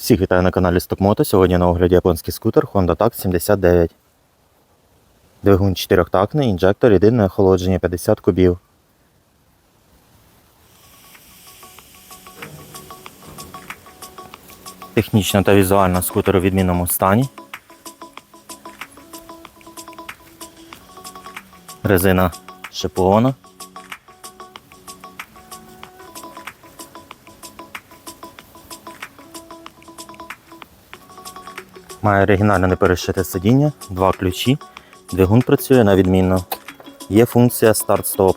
Всіх вітаю на каналі Стокмото. Сьогодні на огляді японський скутер Honda TAC 79. Двигун 4-тактний, інжектор, єдине охолодження 50 кубів. Технічно та візуально скутер у відмінному стані. Резина шипована. Має оригінально неперешите сидіння, два ключі, двигун працює на відмінно. Є функція старт-стоп.